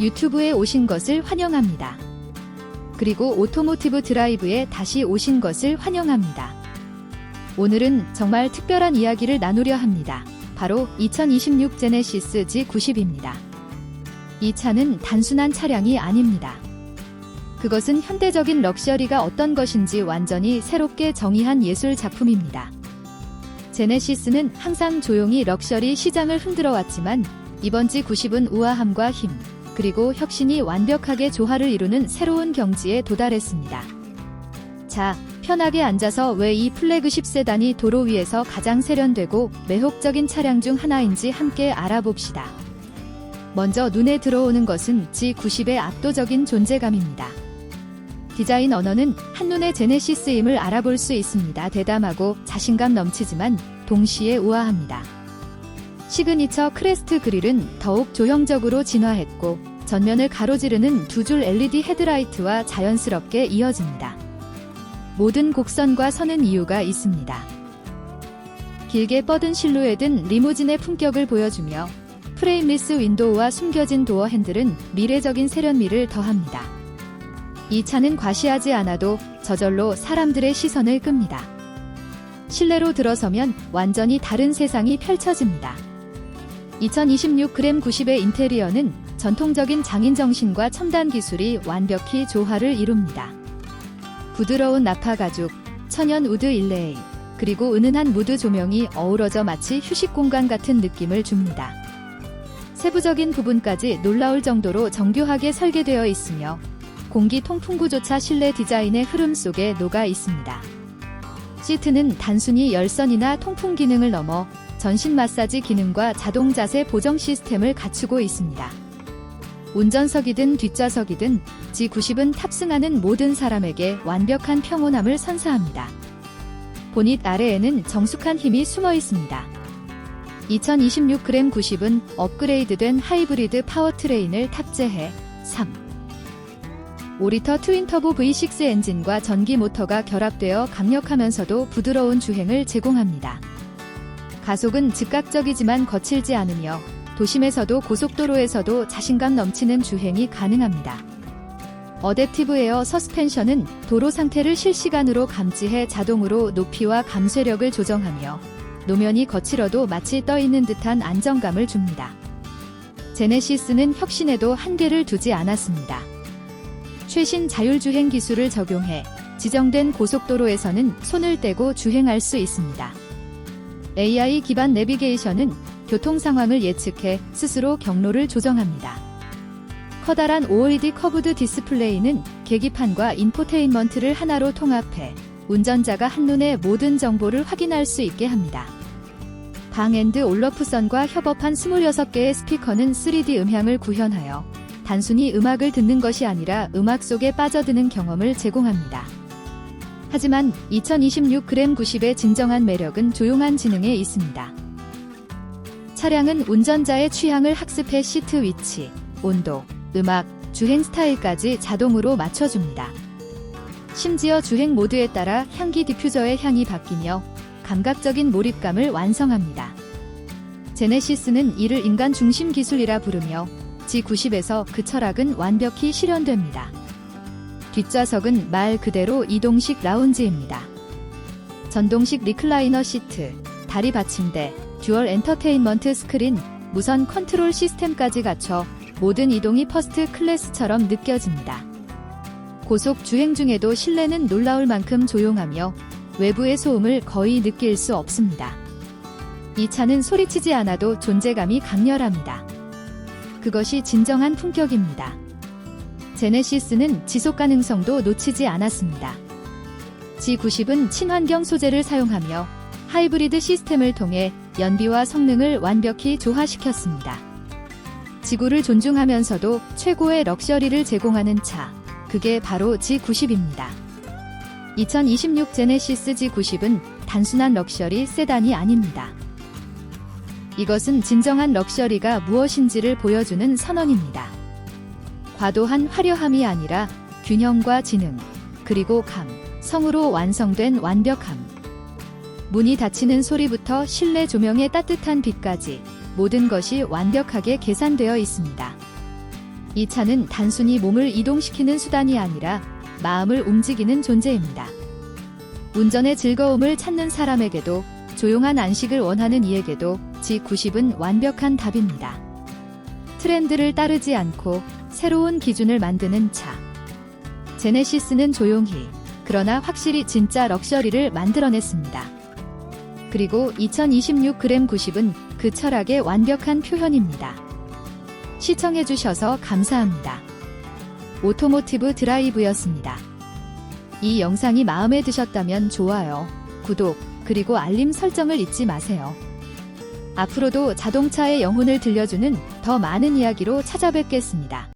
유튜브에 오신 것을 환영합니다. 그리고 오토모티브 드라이브에 다시 오신 것을 환영합니다. 오늘은 정말 특별한 이야기를 나누려 합니다. 바로 2026 제네시스 G90입니다. 이 차는 단순한 차량이 아닙니다. 그것은 현대적인 럭셔리가 어떤 것인지 완전히 새롭게 정의한 예술 작품입니다. 제네시스는 항상 조용히 럭셔리 시장을 흔들어 왔지만 이번 G90은 우아함과 힘, 그리고 혁신이 완벽하게 조화를 이루는 새로운 경지에 도달했습니다. 자, 편하게 앉아서 왜 이 플래그십 세단이 도로 위에서 가장 세련되고 매혹적인 차량 중 하나인지 함께 알아봅시다. 먼저 눈에 들어오는 것은 G90의 압도적인 존재감입니다. 디자인 언어는 한눈에 제네시스임을 알아볼 수 있습니다. 대담하고 자신감 넘치지만 동시에 우아합니다. 시그니처 크레스트 그릴은 더욱 조형적으로 진화했고 전면을 가로지르는 두 줄 LED 헤드라이트와 자연스럽게 이어집니다. 모든 곡선과 서는 이유가 있습니다. 길게 뻗은 실루엣은 리무진의 품격을 보여주며 프레임리스 윈도우와 숨겨진 도어 핸들은 미래적인 세련미를 더합니다. 이 차는 과시하지 않아도 저절로 사람들의 시선을 끕니다. 실내로 들어서면 완전히 다른 세상이 펼쳐집니다. 2026g 90의 인테리어는 전통적인 장인 정신과 첨단 기술이 완벽히 조화를 이룹니다. 부드러운 나파 가죽, 천연 우드 일레이, 그리고 은은한 무드 조명이 어우러져 마치 휴식 공간 같은 느낌을 줍니다. 세부적인 부분까지 놀라울 정도로 정교하게 설계되어 있으며 공기 통풍구조차 실내 디자인의 흐름 속에 녹아 있습니다. 시트는 단순히 열선이나 통풍 기능을 넘어 전신 마사지 기능과 자동 자세 보정 시스템을 갖추고 있습니다. 운전석이든 뒷좌석이든 G90은 탑승하는 모든 사람에게 완벽한 평온함을 선사합니다. 보닛 아래에는 정숙한 힘이 숨어 있습니다. 2026g 90은 업그레이드된 하이브리드 파워트레인을 탑재해 3. 5리터 트윈터보 V6 엔진과 전기 모터가 결합되어 강력하면서도 부드러운 주행을 제공합니다. 가속은 즉각적이지만 거칠지 않으며 도심에서도 고속도로에서도 자신감 넘치는 주행이 가능합니다. 어댑티브 에어 서스펜션은 도로 상태를 실시간으로 감지해 자동으로 높이와 감쇄력을 조정하며 노면이 거칠어도 마치 떠있는 듯한 안정감을 줍니다. 제네시스는 혁신에도 한계를 두지 않았습니다. 최신 자율주행 기술을 적용해 지정된 고속도로에서는 손을 떼고 주행할 수 있습니다. AI 기반 내비게이션은 교통 상황을 예측해 스스로 경로를 조정합니다. 커다란 OLED 커브드 디스플레이는 계기판과 인포테인먼트를 하나로 통합해 운전자가 한눈에 모든 정보를 확인할 수 있게 합니다. 방앤드 올러프선과 협업한 26개의 스피커는 3D 음향을 구현하여 단순히 음악을 듣는 것이 아니라 음악 속에 빠져드는 경험을 제공합니다. 하지만 2026g 90의 진정한 매력은 조용한 지능에 있습니다. 차량은 운전자의 취향을 학습해 시트 위치, 온도, 음악, 주행 스타일까지 자동으로 맞춰줍니다. 심지어 주행 모드에 따라 향기 디퓨저의 향이 바뀌며 감각적인 몰입감을 완성합니다. 제네시스는 이를 인간 중심 기술이라 부르며 G90에서 그 철학은 완벽히 실현됩니다. 뒷좌석은 말 그대로 이동식 라운지입니다. 전동식 리클라이너 시트, 다리 받침대, 듀얼 엔터테인먼트 스크린, 무선 컨트롤 시스템까지 갖춰 모든 이동이 퍼스트 클래스처럼 느껴집니다. 고속 주행 중에도 실내는 놀라울 만큼 조용하며 외부의 소음을 거의 느낄 수 없습니다. 이 차는 소리치지 않아도 존재감이 강렬합니다. 그것이 진정한 품격입니다. 제네시스는 지속 가능성도 놓치지 않았습니다. G90은 친환경 소재를 사용하며 하이브리드 시스템을 통해 연비와 성능을 완벽히 조화시켰습니다. 지구를 존중하면서도 최고의 럭셔리를 제공하는 차, 그게 바로 G90입니다. 2026 제네시스 G90은 단순한 럭셔리 세단이 아닙니다. 이것은 진정한 럭셔리가 무엇인지를 보여주는 선언입니다. 과도한 화려함이 아니라 균형과 지능, 그리고 감, 성으로 완성된 완벽함. 문이 닫히는 소리부터 실내 조명의 따뜻한 빛까지 모든 것이 완벽하게 계산되어 있습니다. 이 차는 단순히 몸을 이동시키는 수단이 아니라 마음을 움직이는 존재입니다. 운전의 즐거움을 찾는 사람에게도 조용한 안식을 원하는 이에게도 G90은 완벽한 답입니다. 트렌드를 따르지 않고 새로운 기준을 만드는 차. 제네시스는 조용히, 그러나 확실히 진짜 럭셔리를 만들어냈습니다. 그리고 2026g 90은 그 철학의 완벽한 표현입니다. 시청해주셔서 감사합니다. 오토모티브 드라이브였습니다. 이 영상이 마음에 드셨다면 좋아요, 구독, 그리고 알림 설정을 잊지 마세요. 앞으로도 자동차의 영혼을 들려주는 더 많은 이야기로 찾아뵙겠습니다.